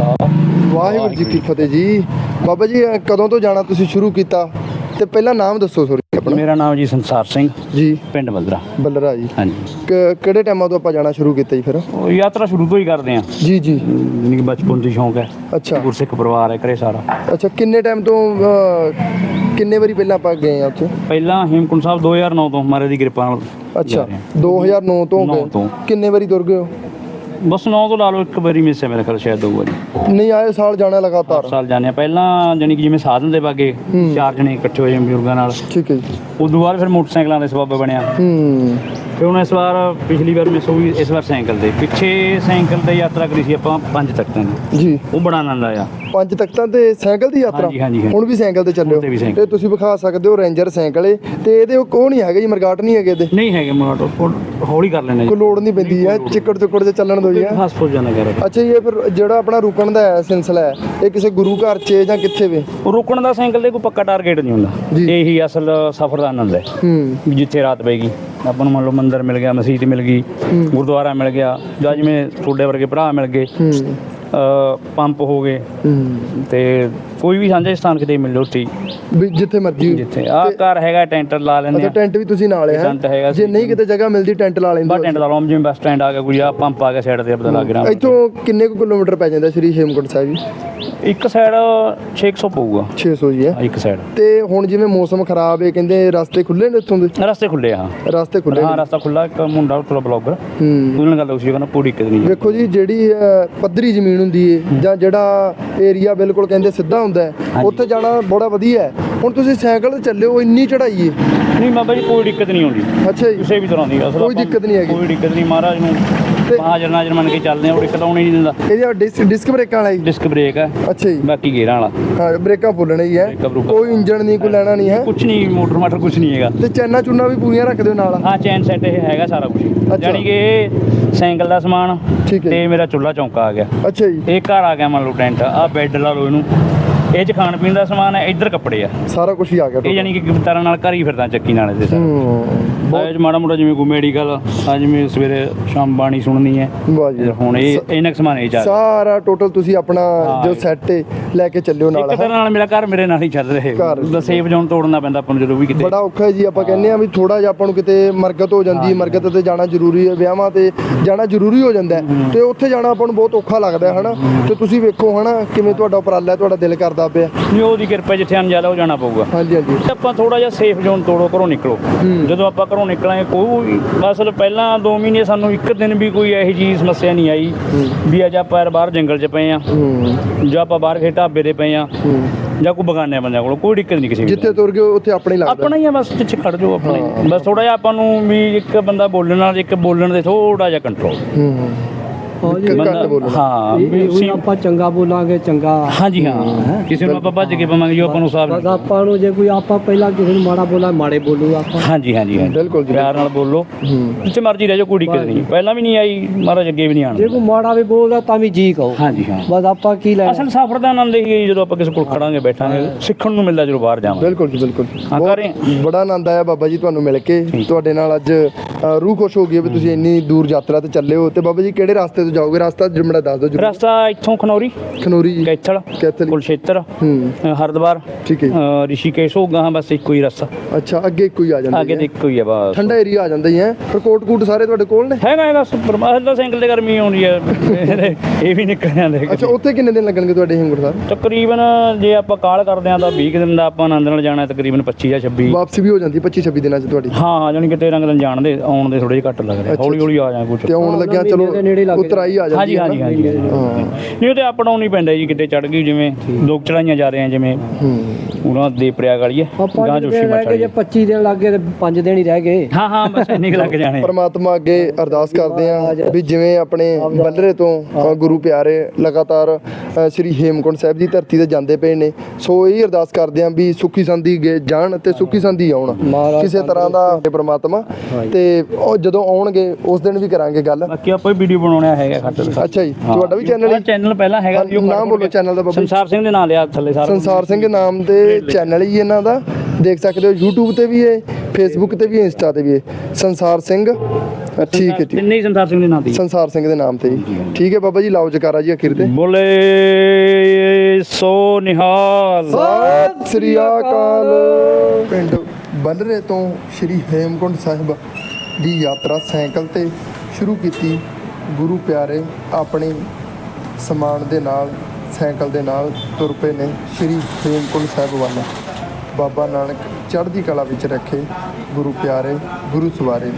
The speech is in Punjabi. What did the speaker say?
ਵਾਹਿਗੁਰੂ ਜੀ ਕੀ ਫਤਿਹ ਜੀ। ਬਾਬਾ ਜੀ ਕਦੋਂ ਤੋਂ ਜਾਣਾ ਤੁਸੀਂ ਸ਼ੁਰੂ ਕੀਤਾ? ਤੇ ਪਹਿਲਾਂ ਨਾਮ ਦੱਸੋ ਸੋਰੀ ਆਪਣਾ। ਮੇਰਾ ਨਾਮ ਜੀ ਸੰਸਾਰ ਸਿੰਘ। ਜੀ। ਪਿੰਡ ਬਲਦਰਾ ਬੱਲਰਾ ਜੀ। ਹਾਂਜੀ। ਕ- ਕਿਹੜੇ ਟਾਈਮਾਂ ਤੋਂ ਆਪਾਂ ਜਾਣਾ ਸ਼ੁਰੂ ਕੀਤਾ ਜੀ ਫਿਰ? ਉਹ ਯਾਤਰਾ ਸ਼ੁਰੂ ਤੋਂ ਹੀ ਕਰਦੇ ਆ ਜੀ ਜੀ। ਜਿੰਨੀ ਬਚਪਨ ਤੋਂ ਹੀ ਸ਼ੌਂਕ ਹੈ। ਅੱਛਾ। ਗੁਰਸਿੱਖ ਪਰਿਵਾਰ ਹੈ ਘਰੇ ਸਾਰਾ। ਅੱਛਾ ਕਿੰਨੇ ਟਾਈਮ ਤੋਂ ਅਹ, ਕਿੰਨੇ ਵਾਰੀ ਪਹਿਲਾਂ ਆਪਾਂ ਗਏ ਆ ਉੱਥੇ? ਪਹਿਲਾਂ ਹੇਮਕੁੰਟ ਸਾਹਿਬ 2009 ਤੋਂ ਮਹਾਰਾਜ ਦੀ ਕਿਰਪਾ ਨਾਲ ਅੱਛਾ ਜਾ ਰਹੇ 2009 ਤੋਂ ਨੌ ਗਏ। ਤੋਂ। ਕਿੰਨੇ ਵਾਰੀ ਤੁਰ ਗਏ ਹਾਂ। ਬਸ 9 ਤੋਂ ਲਾ ਲਓ ਇੱਕ ਵਾਰੀ ਮਿਸ ਹੈ ਮੇਰੇ ਖਿਆਲ ਸ਼ਾਇਦ ਦੋ ਵਾਰੀ। ਨਹੀਂ ਆਏ ਸਾਲ ਜਾਣਾ ਲਗਾਤਾਰ। ਸਾਲ ਜਾਂਦੇ ਆ। ਪਹਿਲਾਂ ਜਾਨੀ ਕਿ ਜਿਵੇਂ ਸਾਧਨ ਦੇ ਬਾਗੇ ਚਾਰ ਜਣੇ ਇਕੱਠੇ ਹੋਏ ਬਜ਼ੁਰਗਾਂ ਨਾਲ। ਠੀਕ ਹੈ ਜੀ। ਉਦੋਂ ਬਾਅਦ ਫਿਰ ਮੋਟਰਸਾਈਕਲਾਂ ਦੇ ਸਬੱਬ ਬਣਿਆ। ਹੂੰ। ਫਿਰ ਹੁਣ ਇਸ ਵਾਰ ਪਿਛਲੀ ਵਾਰ ਮਿਸ ਹੋਈ ਇਸ ਵਾਰ ਸਾਈਕਲ ਦੇ। ਪਿੱਛੇ ਸਾਈਕਲ ਤੇ ਯਾਤਰਾ ਕਰੀ ਸੀ ਆਪਾਂ ਪੰਜ ਤੱਕਾਂ ਦੀ। ਜੀ। ਉਹ ਬੜਾ ਆਨੰਦ ਆਇਆ। ਪੰਜ ਤਖਤਾਂ ਤੇ ਸਾਈਕਲ ਦੀ ਯਾਤਰਾ? ਹਾਂਜੀ, ਹਾਂਜੀ, ਹਾਂਜੀ। ਹੁਣ ਵੀ ਸਾਈਕਲ ਤੇ ਚੱਲਿਓ ਹੁਣ ਤੇ ਵੀ ਸਾਈਕਲ। ਤੇ ਤੁਸੀਂ ਵਿਖਾ ਸਕਦੇ ਹੋ ਰੇਂਜਰ ਸਾਈਕਲ ਏ। ਤੇ ਇਹਦੇ ਉਹ ਨਹੀਂ ਹੈਗੇ ਜੀ ਮਰਗਾਟ ਨਹੀਂ ਹੈਗੇ ਇਹਦੇ? ਨਹੀਂ ਹੈਗੇ ਮੋਟਰ ਹੌਲੀ ਕਰ ਲੈਣੇ ਕੋਈ ਲੋੜ ਨਹੀਂ ਪੈਂਦੀ ਹੈ ਚਿੱਕੜ ਚੁੱਕੜ ਤੇ ਚੱਲਣ ਦੋ ਜੀ ਹੈਂ। ਫਸ ਫੁੱਸ ਜਾਂਦਾ ਕਰ ਅੱਛਾ ਜੀ, ਇਹ ਫਿਰ ਜਿਹੜਾ ਆਪਣਾ ਰੁਕਣ ਦਾ ਹੈ ਸਿਲਸਿਲਾ ਹੈ ਇਹ ਕਿਸੇ ਗੁਰੂ ਘਰ 'ਚ ਜਾਂ ਕਿੱਥੇ ਵੇ? ਰੁਕਣ ਦਾ ਸਾਈਕਲ ਦੇ ਕੋਈ ਪੱਕਾ ਟਾਰਗੇਟ ਨਹੀਂ ਹੁੰਦਾ। ਜੀ। ਇਹੀ ਅਸਲ ਸਫ਼ਰ ਦਾ ਆਨੰਦ ਹੈ। ਹੂੰ। ਵੀ ਜਿੱਥੇ ਰਾਤ ਪੈਗੀ ਆਪਾਂ ਨੂੰ ਮੰਨ ਲਓ ਮੰਦਿਰ ਮਿਲ ਗਿਆ ਮਸਜਿਦ ਮਿਲ ਗਈ ਗੁਰਦੁਆਰਾ ਮਿਲ ਗਿਆ ਜਾਂ ਜਿਵੇਂ ਤੁਹਾਡੇ ਵਰਗੇ ਭਰਾ ਮਿਲ ਗਏ ਹੂੰ। ਅ, ਪੰਪ ਹੋ ਗਏ ਹੂੰ। ਤੇ ਕੋਈ ਵੀ ਸਾਂਝੇ ਸਥਾਨ ਕਿਤੇ ਮਿਲ ਉੱਥੇ ਹੀ, ਵੀ ਜਿੱਥੇ ਮਰਜ਼ੀ। ਜਿੱਥੇ। ਆਹ ਘਰ ਹੈਗਾ ਟੈਂਟ ਲਾ ਲੈਂਦੇ ਅੱਛਾ ਆ। ਟੈਂਟ ਵੀ ਤੁਸੀਂ ਨਾਲ ਹੈ ਟੈਂਟ ਹੈਗਾ ਜੇ ਨਹੀਂ ਕਿਤੇ ਜਗ੍ਹਾ ਮਿਲਦੀ ਟੈਂਟ ਲਾ ਲੈਂਦੇ ਬਾ ਟੈਂਟ ਲਾ ਲਓ ਜਿਵੇਂ ਬੱਸ ਸਟੈਂਡ ਆ ਗਿਆ ਕੋਈ ਆ ਪੰਪ ਆ ਗਿਆ ਸਾਈਡ ਤੇ ਪਤਾ ਲੱਗ ਰਿਹਾ। ਇੱਥੋਂ ਕਿੰਨੇ ਕੁ ਕਿਲੋਮੀਟਰ ਪੈ ਜਾਂਦਾ ਸ੍ਰੀ ਹੇਮਕੁੰਟ ਸਾਹਿਬ ਜੀ? ਇੱਕ ਸਾਈਡ 600 ਪਊਗਾ। 600 ਜੀ ਹੈ? ਆਹ ਇੱਕ ਸਾਈਡ ਤੇ ਹੁਣ ਜਿਵੇਂ ਮੌਸਮ ਖਰਾਬ ਹੈ ਕਹਿੰਦੇ ਰਸਤੇ ਖੁੱਲੇ ਨੇ ਇੱਥੋਂ ਦੇ? ਰਸਤੇ ਖੁੱਲੇ ਆ ਹਾਂ। ਰਸਤੇ ਖੁੱਲੇ ਹਾਂ ਰਸਤਾ ਖੁੱਲਾ ਇੱਕ ਮੁੰਡਾ ਉੱਥੇ ਬਲੌਗਰ। ਹੂੰ। ਉਹਦੇ ਨਾਲ ਗੱਲ ਹੋਈ ਸੀ ਕਹਿੰਦਾ ਪੂਰੀ ਨਹੀਂ। ਵੇਖੋ ਜੀ ਜਿਹੜੀ ਅਹ, ਪੱਧਰੀ ਜ਼ਮੀਨ ਹੁੰਦੀ ਹੈ ਜਾਂ ਜਿਹੜਾ ਏਰੀਆ ਬਿਲਕੁਲ ਕਹਿੰਦੇ ਸਿੱਧਾ ਹੁੰਦਾ ਹੈ। ਉੱਥੇ ਜਾਣਾ ਬੜਾ ਵਧੀਆ ਹੈ। ਹੁਣ ਤੁਸੀਂ ਸਾਈਕਲ ਤੇ ਚੱਲਿਓ ਇੰਨੀ ਚੜਾਈ ਹੈ। ਨਹੀਂ ਬਾਬਾ ਜੀ ਕੋਈ ਦਿੱਕਤ ਨਹੀਂ ਆਉਂਦੀ। ਅੱਛਾ ਜੀ। ਕਿਸੇ ਵੀ ਤਰ੍ਹਾਂ ਦੀ ਅਸਲ ਕੋਈ ਆਪਾਂ- ਦਿੱਕਤ ਨਹੀਂ ਹੈਗੀ। ਕੋਈ ਦਿੱਕਤ ਨਹੀਂ ਮਹਾਰਾਜ ਨੂੰ ਤੇ- ਹਾਜ਼ਰ ਨਾਜ਼ਰ ਮੰਨ ਕੇ ਚੱਲਦੇ ਆ ਉਹ ਦਿੱਕਤ ਆਉਣੀ ਨਹੀਂ ਦਿੰਦਾ। ਇਹਦੀ ਡਿਸਕ ਡਿਸਕ ਬ੍ਰੇਕਾਂ ਵਾਲਾ ਜੀ। ਡਿਸਕ ਬ੍ਰੇਕ ਹੈ। ਅੱਛਾ ਜੀ। ਬਾਕੀ ਗੇਅਰਾਂ ਵਾਲਾ। ਹਾਂ ਬ੍ਰੇਕਾਂ ਫੁੱਲਣੇ ਹੀ ਹੈ। ਬ੍ਰੇਕਾਂ ਬਰੂਕਾਂ। ਕੋਈ ਇੰਜਣ ਨਹੀਂ ਕੋਈ ਲੈਣਾ ਨਹੀਂ ਹੈ। ਕੁਝ ਨਹੀਂ ਮੋਟਰ ਮਾਟਰ ਕੁਝ ਨਹੀਂ ਹੈਗਾ। ਤੇ ਚੈਨਾ ਚੁੰਨਾ ਵੀ ਪੂਰੀਆਂ ਰੱਖ ਦਿਓ ਨਾਲ। ਹਾਂ ਚੈਨ ਸੈੱਟ ਇਹ ਹੈਗਾ ਸਾਰਾ ਕੁਝ। ਯਾਨੀ ਕਿ ਇਹ ਸਾਈਕਲ ਦਾ ਸਮਾਨ ਠੀਕ ਹੈ ਤੇ ਮੇਰਾ ਚੁੱਲਾ ਚੌਂਕਾ ਆ ਗਿਆ। ਅੱਛਾ ਜੀ। ਇਹ ਘਰ ਆ ਗਿਆ ਮੰਨ ਲਓ ਟੈਂਟ ਆ ਬੈੱਡ ਲਾ ਲਓ ਇਹਨੂੰ। ਇਹ ਚ ਖਾਣ ਪੀਣ ਦਾ ਸਮਾਨ ਹੈ ਇੱਧਰ ਕੱਪੜੇ ਆ। ਸਾਰਾ ਕੁਝ ਹੀ ਆ ਗਿਆ ਇਹ ਯਾਨੀ ਕਿ ਗਿਫਤਾਰਾਂ ਨਾਲ ਘਰ ਹੀ ਫਿਰਦਾ ਚੱਕੀ ਨਾਲ ਇਹਦੇ ਸਾਰਾ ਇਹ 'ਚ ਮਾੜਾ ਮੋਟਾ ਜਿਵੇਂ ਕੋਈ ਮੈਡੀਕਲ ਆ ਜਿਵੇਂ ਸਵੇਰੇ ਸ਼ਾਮ ਬਾਣੀ ਸੁਣਨੀ ਹੈ। ਵਾਹ ਜੀ। ਹੁਣ ਇਹ ਇਹਨਾਂ ਕੁ ਸਮਾਨ ਇਹ ਚੱਲ ਸਾਰਾ ਟੋਟਲ ਤੁਸੀਂ ਆਪਣਾ ਜੋ ਸੈੱਟ ਹੈ ਲੈ ਕੇ ਚੱਲਿਓ ਨਾਲ ਇੱਕ। ਤਰ੍ਹਾਂ ਨਾਲ ਮੇਰਾ ਘਰ ਮੇਰੇ ਨਾਲ ਹੀ ਚੱਲ ਰਿਹਾ। ਹੈ ਸੇਫ ਜ਼ੋਨ ਤੋੜਨਾ ਪੈਂਦਾ ਆਪਾਂ ਨੂੰ ਜਦੋਂ ਵੀ ਕਿਤੇ। ਬੜਾ ਔਖਾ ਹੈ ਜੀ ਆਪਾਂ ਕਹਿੰਦੇ ਆ ਵੀ ਥੋੜਾ ਜਿਹਾ ਆਪਾਂ ਨੂੰ ਕਿਤੇ ਮਰਗਤ ਹੋ ਜਾਂਦੀ ਹੈ ਮਰਗਤ ਤੇ ਜਾਣਾ ਜ਼ਰੂਰੀ ਹੈ ਵਿਆਹਾਂ ਤੇ ਜਾਣਾ ਜ਼ਰੂਰੀ ਹੋ ਜਾਂਦਾ ਤੇ ਉੱਥੇ ਜਾਣਾ ਆਪਾਂ ਨੂੰ ਬਹੁਤ ਔਖਾ ਲੱਗਦਾ ਹੈ ਹਨਾ? ਤੇ ਤੁਸੀਂ ਵੇਖੋ ਹਨਾ ਕਿਵੇਂ ਤੁਹਾਡਾ ਉਪਰਾਲਾ ਹੈ, ਤੁਹਾਡਾ ਦਿਲ ਕਰਦਾ ਪਿਆ ਨਹੀਂ ਉਹਦੀ ਕਿਰਪਾ ਜਿੱਥੇ ਅਣਜਾਲਾ ਉਹ ਜਾਣਾ ਪਊਗਾ। ਹਾਂਜੀ ਹਾਂਜੀ। ਆਪਾਂ ਥੋੜਾ ਜਿਹਾ ਸੇਫ ਜ਼ੋਨ ਤੋੜੋ ਘਰੋਂ ਨਿਕਲੋ। ਜਦੋਂ ਆਪਾਂ ਘਰੋਂ ਨਿਕਲਾਂਗੇ ਕੋਈ ਅਸਲ ਪਹਿਲਾਂ 2 ਮਹੀਨੇ ਸਾਨੂੰ ਇੱਕ ਦਿਨ ਵੀ ਕੋਈ ਇਹੋ ਜਿਹੀ ਸਮੱਸਿਆ ਨਹੀਂ ਆਈ ਵੀ ਅੱਜ ਆਪਾਂ ਬਾਹਰ ਜੰਗਲ 'ਚ ਪਏ ਆ ਹੂੰ। ਜਾਂ ਆਪਾਂ ਬਾਹਰ ਖੇ ਢਾਬੇ ਦੇ ਪਏ ਆ ਹੂੰ। ਜਾਂ ਕੋਈ ਬਗਾਨੇ ਬੰਦਿਆਂ ਕੋਲ ਕੋਈ ਦਿੱਕਤ ਨਹੀਂ ਕਿਸੇ ਵੀ ਜਿੱਥੇ ਤੁਰ ਗਏ ਉੱਥੇ ਆਪਣੇ ਹੀ ਲੱਗਦਾ। ਆਪਣਾ ਹੀ ਆ ਬਸ ਪਿੱਛੇ ਖੜ ਜਾਓ ਆਪਣਾ। ਹੀ। ਬਸ ਥੋੜਾ ਜਿਹਾ ਆਪਾਂ ਨੂੰ ਵੀ ਇੱਕ ਬੰਦਾ ਬੋਲਣ ਨਾਲ ਇੱਕ ਬੋਲਣ ਦੇ ਥੋੜਾ ਜਿਹਾ ਕੰਟਰੋਲ ਹੂੰ। ਹਾਂਜੀ ਘੱਟ ਬੰਦਾ ਬੋਲਣਾ। ਹਾਂ ਇਹ ਵੀ ਵੀ ਸੀ- ਆਪਾਂ ਚੰਗਾ ਬੋਲਾਂਗੇ ਚੰਗਾ। ਹਾਂਜੀ ਹਾਂ। ਕਿਸੇ ਨੂੰ ਆਪਾਂ ਭੱਜ ਕੇ ਪਵਾਂਗੇ ਜੋ ਆਪਾਂ ਨੂੰ ਸਾਫ਼ ਬਸ ਆਪਾਂ ਨੂੰ ਜੇ ਕੋਈ ਆਪਾਂ ਪਹਿਲਾਂ ਕਿਸੇ ਨੂੰ ਮਾੜਾ ਬੋਲਾ ਮਾੜੇ ਬੋਲੂ ਆਪਾਂ। ਹਾਂਜੀ ਹਾਂਜੀ ਹਾਂਜੀ। ਬਿਲਕੁਲ ਜੀ। ਪਿਆਰ ਨਾਲ ਬੋਲੋ। ਹੂੰ। ਜਿੱਥੇ ਮਰਜ਼ੀ ਰਹਿ ਜਾਓ ਕੋਈ ਦਿੱਕਤ ਨਹੀਂ। ਪਹਿਲਾਂ ਵੀ ਨਹੀਂ ਆਈ ਮਹਾਰਾਜ ਅੱਗੇ ਵੀ ਨਹੀਂ ਜੇ ਆਣਾ ਕੋਈ ਮਾੜਾ ਵੀ ਬੋਲਦਾ ਤਾਂ ਵੀ ਜੀ ਕਹੋ। ਹਾਂਜੀ ਹਾਂ। ਬਸ ਆਪਾਂ ਕੀ ਲੈਣਾ? ਅਸਲ ਸਫ਼ਰ ਦਾ ਆਨੰਦ ਇਹ ਹੈ ਜਦੋਂ ਆਪਾਂ ਕਿਸੇ ਕੋਲ ਖੜਾਂਗੇ ਬੈਠਾਂਗੇ ਸਿੱਖਣ ਨੂੰ ਮਿਲਦਾ ਜਦੋਂ ਬਾਹਰ ਜਾਵਾਂਗੇ। ਬਿਲਕੁਲ ਜੀ ਬਿਲਕੁਲ। ਹਾਂ, ਬਹੁਤ ਘਰੇ। ਬੜਾ ਆਨੰਦ ਆਇਆ ਬਾਬਾ ਜੀ ਤੁਹਾਨੂੰ ਮਿਲ ਕੇ। ਤੁਹਾਡੇ ਨਾਲ ਅੱਜ ਅ, ਰੂਹ ਖੁਸ਼ ਹੋ ਗਈ ਹੈ ਵੀ ਤੁਸੀਂ ਇੰਨੀ ਦੂਰ ਯਾਤਰਾ ਤੇ ਚੱਲੇ ਹੋ। ਤੇ ਬਾਬਾ ਜੀ ਕਿਹੜੇ ਰਸਤੇ ਤੋਂ ਜਾਓਗੇ? ਰਸਤਾ ਜਮੜਾ ਦੱਸ ਦਿਓ ਜਰੂਰ। ਰਸਤਾ ਇੱਥੋਂ ਖਨੌਰੀ ਖਨੋਰੀ ਜੀ। ਕੈਥਲ ਕੈਥਲ ਕੁਲਸ਼ੇਤਰ ਹੂੰ। ਅ, ਹਰਿਦੁਆਰ ਠੀਕ ਹੈ ਜੀ। ਅ, ਰਿਸ਼ੀਕੇਸ਼ ਹੋ ਗਾਂ ਬਸ ਇੱਕੋ ਹੀ ਰਸਤਾ। ਅੱਛਾ ਅੱਗੇ ਇੱਕੋ ਹੀ ਆ ਜਾਂਦਾ ਅੱਗੇ ਤੇ ਇੱਕੋ ਹੀ ਆ ਬਸ। ਠੰਡਾ ਏਰੀਆ ਆ ਜਾਂਦਾ ਹੀ ਹੈ? ਪਰ ਕੋਟ ਕੂਟ ਸਾਰੇ ਤੁਹਾਡੇ ਕੋਲ ਨੇ? ਹੈਗਾ ਹੈਗਾ ਪਰਮਾਤਮਾ ਦਾ ਸਾਈਕਲ ਤੇ ਗਰਮੀ ਆਉਂਦੀ ਹੈ ਇਹ- ਵੀ ਨਿਕਲ ਜਾਂਦੇ ਅੱਛਾ ਉੱਥੇ ਕਿੰਨੇ ਦਿਨ ਲੱਗਣਗੇ ਤੁਹਾਡੇ ਹਿੰਗੁਰ ਸਾਹਿਬ? ਤਕਰੀਬਨ ਜੇ ਆਪਾਂ ਕਾਲ ਕਰਦੇ ਆ ਤਾਂ 20 ਕੁ ਦਿਨ ਦਾ ਆਪਾਂ ਆਨੰਦ ਨਾਲ ਜਾਣਾ ਤਕਰੀਬਨ 25 ਜਾਂ 26 ਵਾਪਸੀ ਵੀ ਹੋ ਜਾਂਦੀ 25 26 ਦਿਨਾਂ ਚ ਤੁਹਾਡੀ? ਹਾਂ ਹਾਂ ਜਾਨੀ ਕਿ 13 ਕੁ ਦਿਨ ਜਾਣ ਦੇ ਆਉਣ ਦੇ ਥੋੜੇ ਜਿਹਾ ਘੱਟ ਲੱਗਦੇ ਹੌਲੀ ਹੌਲੀ ਆ ਜਾਣਾ ਕੁਝ ਤੇ ਆਉਣ ਲੱਗਿਆ ਚਲੋ ਦੇ ਉਤਰਾਈ ਆ ਜਾਂਦੀ ਹਾਂਜੀ ਹੈ ਹਾਂਜੀ? ਹਾਂਜੀ ਹਾਂ। ਨਹੀਂ ਉਹ ਤੇ ਅਪ ਡਾਊਨ ਹੀ ਪੈਂਦਾ ਜੀ ਕਿਤੇ ਚੜ ਗਈ ਜਿਵੇਂ ਲੋਕ ਚੜਾਈਆਂ ਜਾ ਰਹੇ ਆ ਜਿਵੇਂ ਹੂੰ। ਉਹਨਾਂ ਦੇ ਪ੍ਰਯਾਗ ਵਾਲੀਏ ਆਪਾਂ ਗਾਂ ਜੋਸ਼ੀ ਮੱਠ ਗਏ ਜੇ ਵਾਲੀ 25 ਦਿਨ ਲੱਗ ਗਏ ਤੇ 5 ਦਿਨ ਹੀ ਰਹਿ ਗਏ। ਹਾਂ ਹਾਂ ਬਸ ਇੰਨੇ ਕੁ ਲੱਗ ਜਾਣੇ ਪਰਮਾਤਮਾ ਅੱਗੇ ਅਰਦਾਸ ਕਰਦੇ ਆ ਵੀ ਜਿਵੇਂ ਆਪਣੇ ਬੱਲਰੇ ਤੋਂ ਗੁਰੂ ਪਿਆਰੇ ਲਗਾਤਾਰ ਸ੍ਰੀ ਹੇਮਕੁੰਟ ਸਾਹਿਬ ਦੀ ਧਰਤੀ ਤੇ ਜਾਂਦੇ ਪਏ ਨੇ। ਸੋ ਇਹ ਅਰਦਾਸ ਕਰਦੇ ਆ ਵੀ ਸੁੱਖੀ ਸੰਦੀ ਗੇ ਜਾਣ ਤੇ ਸੁੱਖੀ ਸੰਦੀ ਆਉਣ। ਕਿਸੇ ਤਰ੍ਹਾਂ ਦਾ ਪਰਮਾਤਮਾ। ਤੇ ਉਹ ਜਦੋਂ ਆਉਣਗੇ ਉਸ ਦਿਨ ਵੀ ਕਰਾਂਗੇ ਗੱਲ। ਬਾਕੀ ਆਪਾਂ ਹੀ ਵੀਡੀਓ ਬਣਾਉਣਾ ਹੈਗਾ ਖੱਟ ਅੱਛਾ ਜੀ ਤੁਹਾਡਾ ਵੀ ਚੈਨਲ ਹੈ? ਚੈਨਲ ਪਹਿਲਾਂ ਹੈਗਾ ਸੀ ਉਹ ਨਾਮ ਬੋਲੋ ਚੈਨਲ ਦਾ ਬਾਬਾ। ਸੰਸਾਰ ਸਿੰਘ ਦੇ ਨਾਂ ਲਿਆ ਥੱਲੇ ਸਾਰਾ ਸੰਸਾਰ ਸਿੰਘ ਨਾਮ ਦੇ ਚੈਨਲ ਹੀ ਇਹਨਾਂ ਦਾ। ਦੇਖ ਸਕਦੇ ਹੋ YouTube ਤੇ ਵੀ ਹੈ Facebook ਤੇ ਵੀ Insta ਤੇ ਵੀ ਹੈ ਸੰਸਾਰ ਸਿੰਘ ਠੀਕ ਹੈ ਠੀਕ। ਤਿੰਨੇ ਹੀ ਸੰਸਾਰ ਸਿੰਘ ਦੇ ਨਾਂ ਤੇ ਜੀ। ਸੰਸਾਰ ਸਿੰਘ ਦੇ ਨਾਮ ਤੇ ਜੀ ਠੀਕ ਹੈ ਬਾਬਾ ਜੀ ਲਾਓ ਜਕਾਰਾ ਜੀ ਅਖੀਰ ਤੇ। ਬੋਲੇ ਸੋ ਨਿਹਾਲ। ਸਤਿ ਸ੍ਰੀ ਅਕਾਲ। ਪਿੰਡ ਬੱਲਰੇ ਤੋਂ ਸ਼੍ਰੀ ਹੇਮਕੁੰਟ ਸਾਹਿਬ ਦੀ ਯਾਤਰਾ ਸਾਈਕਲ ਤੇ ਸ਼ੁਰੂ ਕੀਤੀ। ਗੁਰੂ ਪਿਆਰੇ ਆਪਣੇ ਸਮਾਨ ਦੇ ਨਾਲ ਸਾਈਕਲ ਦੇ ਨਾਲ ਤੁਰ ਪਏ ਨੇ ਸ਼੍ਰੀ ਹੇਮਕੁੰਟ ਸਾਹਿਬ ਵੱਲ। ਬਾਬਾ ਨਾਨਕ ਚੜ੍ਹਦੀ ਕਲਾ ਵਿੱਚ ਰੱਖੇ ਗੁਰੂ ਪਿਆਰੇ, ਗੁਰੂ ਸਵਾਰੇ।